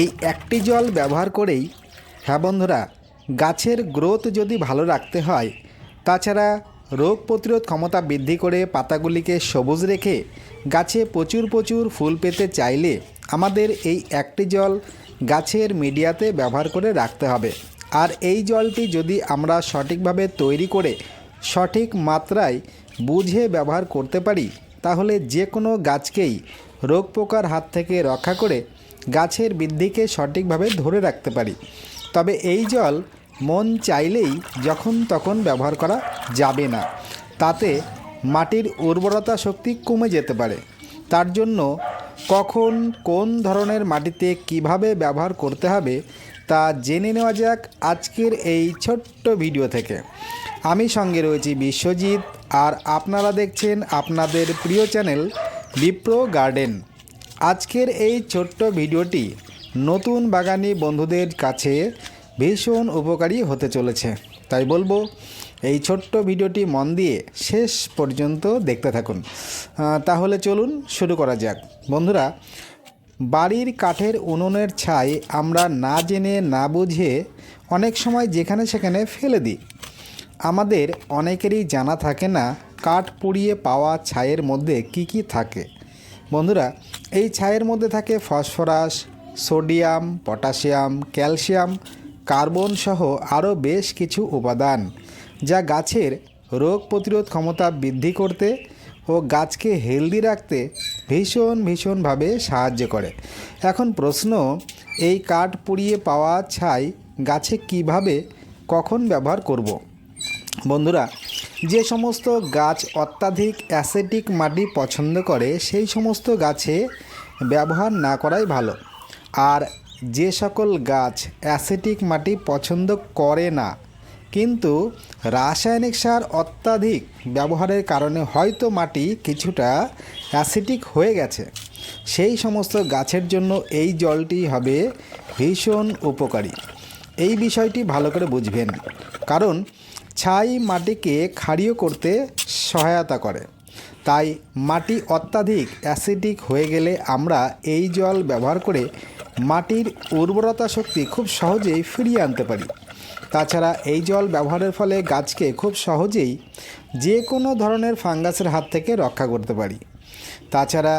এই একটি জল ব্যবহার করেই হ্যাঁ বন্ধুরা, গাছের গ্রোথ যদি ভালো রাখতে হয়, তাছাড়া রোগ প্রতিরোধ ক্ষমতা বৃদ্ধি করে পাতাগুলিকে সবুজ রেখে গাছে প্রচুর প্রচুর ফুল পেতে চাইলে আমাদের এই একটি জল গাছের মিডিয়াতে ব্যবহার করে রাখতে হবে। আর এই জলটি যদি আমরা সঠিকভাবে তৈরি করে সঠিক মাত্রায় বুঝে ব্যবহার করতে পারি, তাহলে যে কোনো গাছকেই রোগ পোকার হাত থেকে রক্ষা করে গাছের বৃদ্ধিকে সঠিকভাবে ধরে রাখতে পারি। তবে এই জল মন চাইলেই যখন তখন ব্যবহার করা যাবে না। তাতে মাটির উর্বরতা শক্তি কমে যেতে পারে। তার জন্য কখন কোন ধরনের মাটিতে কীভাবে ব্যবহার করতে হবে তা জেনে নেওয়া যাক আজকের এই ছোট্ট ভিডিও থেকে। আমি সঙ্গে রয়েছি বিশ্বজিৎ আর আপনারা দেখছেন আপনাদের প্রিয় চ্যানেল বিপ্রো গার্ডেন। আজকের এই ছোট্ট ভিডিওটি নতুন বাগানি বন্ধুদের কাছে ভীষণ উপকারী হতে চলেছে। তাই বলব, এই ছোট্ট ভিডিওটি মন দিয়ে শেষ পর্যন্ত দেখতে থাকুন। তাহলে চলুন শুরু করা যাক। বন্ধুরা, বাড়ির কাঠের উনুনের ছাই আমরা না জেনে, না বুঝে অনেক সময় যেখানে সেখানে ফেলে দিই। আমাদের অনেকেরই জানা থাকে না, কাঠ পুড়িয়ে পাওয়া ছাইয়ের মধ্যে কি কি থাকে। বন্ধুরা এই ছাইয়ের মধ্যে থাকে phosphorus, sodium, potassium, calcium, carbon সহ আরও বেশ কিছু উপাদান, যা গাছের রোগ প্রতিরোধ ক্ষমতা বৃদ্ধি করতে ও গাছকে হেলদি রাখতে ভীষণ ভীষণভাবে সাহায্য করে এখন প্রশ্ন, এই কাঠ পুড়িয়ে পাওয়া ছাই গাছে কীভাবে, কখন ব্যবহার করব। বন্ধুরা, যে সমস্ত গাছ অত্যাধিক অ্যাসেটিক মাটি পছন্দ করে, সেই সমস্ত গাছে ব্যবহার না করাই ভালো। আর যে সকল গাছ অ্যাসেটিক মাটি পছন্দ করে না, কিন্তু রাসায়নিক সার অত্যাধিক ব্যবহারের কারণে হয়তো মাটি কিছুটা অ্যাসিটিক হয়ে গেছে। সেই সমস্ত গাছের জন্য এই জলটি হবে ভীষণ উপকারী। এই বিষয়টি ভালো করে বুঝবেন, কারণ ছাই মাটিকে ক্ষারীয় করতে সহায়তা করে। তাই মাটি অত্যাধিক অ্যাসিডিক হয়ে গেলে আমরা এই জল ব্যবহার করে মাটির উর্বরতা শক্তি খুব সহজেই ফিরিয়ে আনতে পারি। তাছাড়া এই জল ব্যবহারের ফলে গাছকে খুব সহজেই যে কোনো ধরনের ফাঙ্গাসের হাত থেকে রক্ষা করতে পারি। তাছাড়া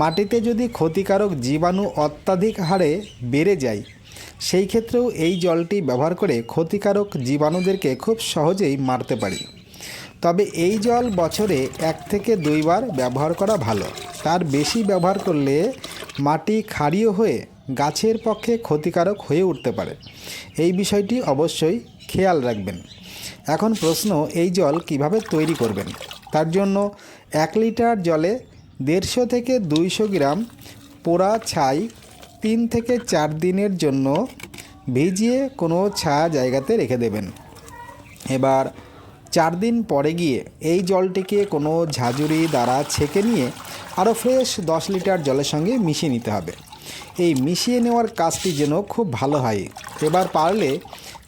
মাটিতে যদি ক্ষতিকারক জীবাণু অত্যাধিক হারে বেড়ে যায়, সেই ক্ষেত্রেও এই জলটি ব্যবহার করে ক্ষতিকারক জীবাণুদেরকে খুব সহজেই মারতে পারি। তবে এই জল বছরে এক থেকে দুইবার ব্যবহার করা ভালো। তার বেশি ব্যবহার করলে মাটি ক্ষারীয় হয়ে গাছের পক্ষে ক্ষতিকারক হয়ে উঠতে পারে। এই বিষয়টি অবশ্যই খেয়াল রাখবেন। এখন প্রশ্ন, এই জল কীভাবে তৈরি করবেন? তার জন্য এক লিটার জলে দেড়শো থেকে দুইশো গ্রাম পোড়া ছাই তিন থেকে চার দিনের জন্য ভিজিয়ে কোনো ছায়া জায়গাতে রেখে দেবেন। এবার চার দিন পরে গিয়ে এই জলটিকে কোনো ঝাঁঝুরি দ্বারা ছেঁকে নিয়ে আরও ফ্রেশ দশ লিটার জলের সঙ্গে মিশিয়ে নিতে হবে। এই মিশিয়ে নেওয়ার কাজটি যেন খুব ভালো হয়। এবার পারলে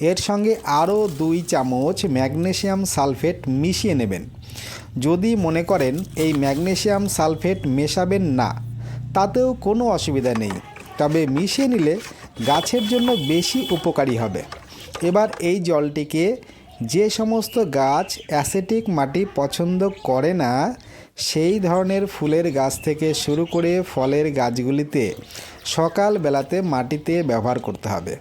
এর সঙ্গে আরও দুই চামচ ম্যাগনেসিয়াম সালফেট মিশিয়ে নেবেন। যদি মনে করেন এই ম্যাগনেসিয়াম সালফেট মেশাবেন না, তাতেও কোনো অসুবিধা নেই। তবে মিশিয়ে নিলে গাছের জন্য বেশি উপকারী হবে। এবার এই জলটিকে যে সমস্ত গাছ অ্যাসেটিক মাটি পছন্দ করে না, সেই ধরনের ফুলের গাছ থেকে শুরু করে ফলের গাছগুলিতে সকাল বেলাতে মাটিতে ব্যবহার করতে হবে।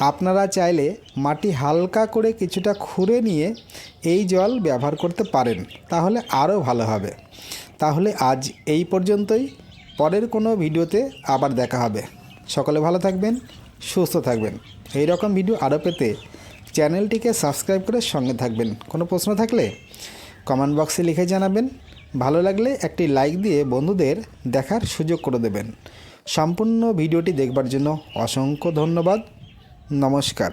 আপনারা চাইলে মাটি হালকা করে কিছুটা খুঁড়ে নিয়ে এই জল ব্যবহার করতে পারেন, তাহলে আরও ভালো হবে। তাহলে আজ এই পর্যন্তই। পরের কোনো ভিডিওতে আবার দেখা হবে। সকলে ভালো থাকবেন, সুস্থ থাকবেন। এই রকম ভিডিও আরও পেতে চ্যানেলটিকে সাবস্ক্রাইব করে সঙ্গে থাকবেন। কোনো প্রশ্ন থাকলে কমেন্ট বক্সে লিখে জানাবেন। ভালো লাগলে একটি লাইক দিয়ে বন্ধুদের দেখার সুযোগ করে দেবেন। সম্পূর্ণ ভিডিওটি দেখবার জন্য অসংখ্য ধন্যবাদ। নমস্কার।